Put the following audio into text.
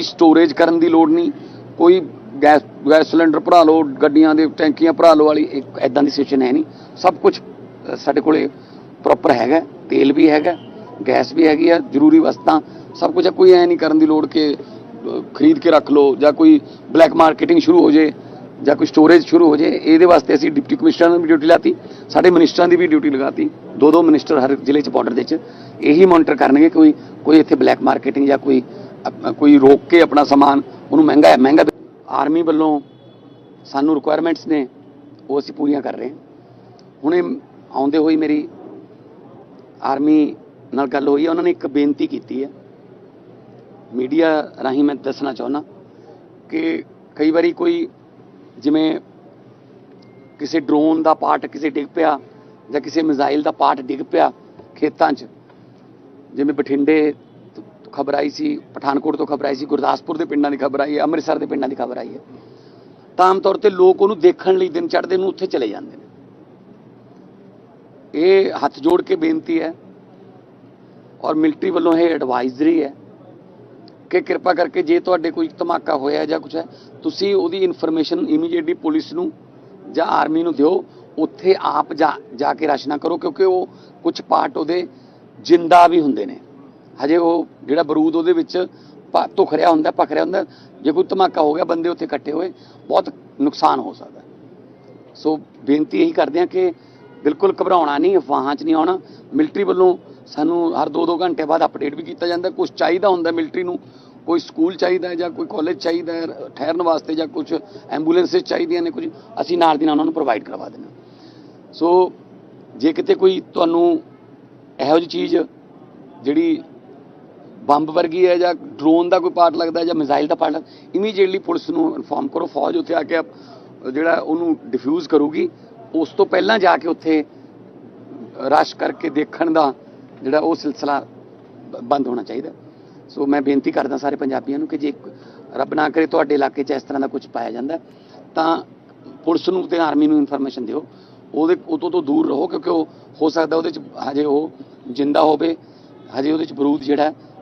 ਕੋਈ ਸਟੋਰੇਜ ਕਰਨ ਦੀ ਲੋੜ ਨਹੀਂ। ਕੋਈ ਗੈਸ ਗੈਸ ਸਿਲੰਡਰ ਭਰਾ ਲਓ, ਗੱਡੀਆਂ ਦੇ ਟੈਂਕੀਆਂ ਭਰਾ ਲਓ ਵਾਲੀ, ਇੱਕ ਐਦਾਂ ਦੀ ਸਿਚੁਏਸ਼ਨ ਹੈ ਨਹੀਂ। ਸਭ ਕੁਝ ਸਾਡੇ ਕੋਲੇ ਪ੍ਰੋਪਰ ਹੈਗਾ, ਤੇਲ ਵੀ ਹੈਗਾ, ਗੈਸ ਵੀ ਹੈਗੀ ਆ, ਜ਼ਰੂਰੀ ਵਸਤਾਂ, ਸਭ ਕੁਝ ਕੋਈ ਐ ਨਹੀਂ ਕਰਨ ਦੀ ਲੋੜ ਕਿ ਖਰੀਦ ਕੇ ਰੱਖ ਲਓ ਜਾਂ ਕੋਈ ਬਲੈਕ ਮਾਰਕੀਟਿੰਗ ਸ਼ੁਰੂ ਹੋ ਜੇ ਜਾਂ ਕੋਈ ਸਟੋਰੇਜ ਸ਼ੁਰੂ ਹੋ ਜੇ। ਇਹਦੇ ਵਾਸਤੇ ਅਸੀਂ ਡਿਪਟੀ ਕਮਿਸ਼ਨਰ ਨੂੰ ਵੀ ਡਿਊਟੀ ਲਾਤੀ, ਸਾਡੇ ਮਿਨਿਸਟਰਾਂ ਦੀ ਵੀ ਡਿਊਟੀ ਲਗਾਤੀ। ਦੋ ਦੋ ਮਿਨਿਸਟਰ ਹਰ ਜ਼ਿਲ੍ਹੇ 'ਚ ਬਾਰਡਰ ਦੇ 'ਚ ਇਹੀ ਮੋਨੀਟਰ ਕਰਨਗੇ ਕੋਈ ਕੋਈ ਇੱਥੇ ਬਲੈਕ ਮਾਰਕੀਟਿੰਗ ਜਾਂ ਕੋਈ ਕੋਈ ਰੋਕ ਕੇ ਆਪਣਾ ਸਮਾਨ ਉਹਨੂੰ ਮਹਿੰਗਾ ਮਹਿੰਗਾ ਆਰਮੀ ਵੱਲੋਂ ਸਾਨੂੰ ਰਿਕੁਆਇਰਮੈਂਟਸ ਨੇ, ਉਹ ਅਸੀਂ ਪੂਰੀਆਂ ਕਰ ਰਹੇ ਹਾਂ। ਹੁਣੇ ਆਉਂਦੇ ਹੋਈ ਮੇਰੀ ਆਰਮੀ ਨਾਲ ਗੱਲ ਹੋਈ ਹੈ, ਉਹਨਾਂ ਨੇ ਇੱਕ ਬੇਨਤੀ ਕੀਤੀ ਹੈ। ਮੀਡੀਆ ਰਾਹੀਂ ਮੈਂ ਦੱਸਣਾ ਚਾਹੁੰਦਾ ਕਿ ਕਈ ਵਾਰੀ ਕੋਈ ਜਿਵੇਂ ਕਿਸੇ ਡਰੋਨ ਦਾ ਪਾਰਟ ਕਿਸੇ ਡਿੱਗ ਪਿਆ ਜਾਂ ਕਿਸੇ ਮਿਜ਼ਾਈਲ ਦਾ ਪਾਰਟ ਡਿੱਗ ਪਿਆ ਖੇਤਾਂ 'ਚ, ਜਿਵੇਂ ਬਠਿੰਡੇ ਖਬਰ ਆਈ ਸੀ, ਪਠਾਨਕੋਟ ਤੋਂ ਖਬਰ ਆਈ ਸੀ, ਗੁਰਦਾਸਪੁਰ ਦੇ ਪਿੰਡਾਂ ਦੀ ਖਬਰ ਆਈ ਹੈ, ਅੰਮ੍ਰਿਤਸਰ ਦੇ ਪਿੰਡਾਂ ਦੀ ਖਬਰ ਆਈ ਹੈ। ਤਾਂ ਆਮ ਤੌਰ ਤੇ ਲੋਕ ਉਹਨੂੰ ਦੇਖਣ ਲਈ ਦਿਨ ਚੜ੍ਹਦੇ ਨੂੰ ਉੱਥੇ ਚਲੇ ਜਾਂਦੇ ਨੇ। ਇਹ ਹੱਥ ਜੋੜ ਕੇ ਬੇਨਤੀ ਹੈ ਔਰ ਮਿਲਟਰੀ ਵੱਲੋਂ ਇਹ ਐਡਵਾਈਜ਼ਰੀ ਹੈ ਕਿ ਕਿਰਪਾ ਕਰਕੇ ਜੇ ਤੁਹਾਡੇ ਕੋਈ ਧਮਾਕਾ ਹੋਇਆ ਜਾਂ ਕੁਝ ਹੈ, ਤੁਸੀਂ ਉਹਦੀ ਇਨਫੋਰਮੇਸ਼ਨ ਇਮੀਡੀਏਟਲੀ ਪੁਲਿਸ ਨੂੰ ਜਾਂ ਆਰਮੀ ਨੂੰ ਦਿਓ, ਉੱਥੇ ਆਪ ਜਾ ਕੇ ਰਸ਼ ਕਰੋ, ਕਿਉਂਕਿ ਉਹ ਕੁਝ ਪਾਰਟ ਉਹਦੇ ਜਿੰਦਾ ਵੀ ਹੁੰਦੇ ਨੇ। ਹਜੇ ਉਹ ਜਿਹੜਾ ਬਰੂਦ ਉਹਦੇ ਵਿੱਚ ਪ- ਧੁਖ ਰਿਹਾ ਹੁੰਦਾ ਪਕ ਰਿਹਾ ਹੁੰਦਾ, ਜੇ ਕੋਈ ਧਮਾਕਾ ਹੋ ਗਿਆ, ਬੰਦੇ ਉੱਥੇ ਇਕੱਠੇ ਹੋਏ, ਬਹੁਤ ਨੁਕਸਾਨ ਹੋ ਸਕਦਾ। ਸੋ ਬੇਨਤੀ ਇਹੀ ਕਰਦੇ ਹਾਂ ਕਿ ਬਿਲਕੁਲ ਘਬਰਾਉਣਾ ਨਹੀਂ, ਅਫਵਾਹਾਂ 'ਚ ਨਹੀਂ ਆਉਣਾ। ਮਿਲਟਰੀ ਵੱਲੋਂ ਸਾਨੂੰ ਹਰ 2-2 ਘੰਟੇ ਬਾਅਦ ਅਪਡੇਟ ਵੀ ਕੀਤਾ ਜਾਂਦਾ। ਕੁਝ ਚਾਹੀਦਾ ਹੁੰਦਾ ਮਿਲਟਰੀ ਨੂੰ, ਕੋਈ ਸਕੂਲ ਚਾਹੀਦਾ ਜਾਂ ਕੋਈ ਕਾਲਜ ਚਾਹੀਦਾ ਠਹਿਰਨ ਵਾਸਤੇ ਜਾਂ ਕੁਝ ਐਂਬੂਲੈਂਸਸ ਚਾਹੀਦੀਆਂ ਨੇ ਕੁਝ, ਅਸੀਂ ਨਾਲ ਦੀ ਨਾਲ ਉਹਨਾਂ ਨੂੰ ਪ੍ਰੋਵਾਈਡ ਕਰਵਾ ਦਿੰਦੇ ਹਾਂ। ਸੋ ਜੇ ਕਿਤੇ ਕੋਈ ਤੁਹਾਨੂੰ ਇਹੋ ਜਿਹੀ ਚੀਜ਼ ਜਿਹੜੀ ਬੰਬ ਵਰਗੀ ਹੈ ਜਾਂ ਡਰੋਨ ਦਾ ਕੋਈ ਪਾਰਟ ਲੱਗਦਾ ਜਾਂ ਮਿਜ਼ਾਈਲ ਦਾ ਪਾਰਟ ਇਮੀਡੀਏਟਲੀ ਪੁਲਿਸ ਨੂੰ ਇਨਫੋਰਮ ਕਰੋ, ਫੌਜ ਉੱਥੇ ਆ ਕੇ ਆਪ- ਜਿਹੜਾ ਉਹਨੂੰ ਡਿਫਿਊਜ਼ ਕਰੂਗੀ, ਉਸ ਤੋਂ ਪਹਿਲਾਂ ਜਾ ਕੇ ਉੱਥੇ ਰਸ਼ ਕਰਕੇ ਦੇਖਣ ਦਾ ਜਿਹੜਾ ਉਹ ਸਿਲਸਿਲਾ ਬ- ਬੰਦ ਹੋਣਾ ਚਾਹੀਦਾ ਸੋ ਮੈਂ ਬੇਨਤੀ ਕਰਦਾ ਸਾਰੇ ਪੰਜਾਬੀਆਂ ਨੂੰ ਕਿ ਜੇ ਰੱਬ ਨਾ ਕਰੇ ਤੁਹਾਡੇ ਇਲਾਕੇ 'ਚ ਇਸ ਤਰ੍ਹਾਂ ਦਾ ਕੁਝ ਪਾਇਆ ਜਾਂਦਾ ਤਾਂ ਪੁਲਿਸ ਨੂੰ ਤੇ ਆਰਮੀ ਨੂੰ ਇਨਫੋਰਮੇਸ਼ਨ ਦਿਓ। ਉਹਦੇ, ਉਤੋਂ ਤੋਂ ਦੂਰ ਰਹੋ ਕਿਉਂਕਿ ਉਹ ਹੋ ਸਕਦਾ ਉਹਦੇ 'ਚ ਹਜੇ ਉਹ ਜਿੰਦਾ ਹੋਵੇ, ਹਜੇ ਉਹਦੇ 'ਚ ਬਰੂਦ ਜਿਹੜਾ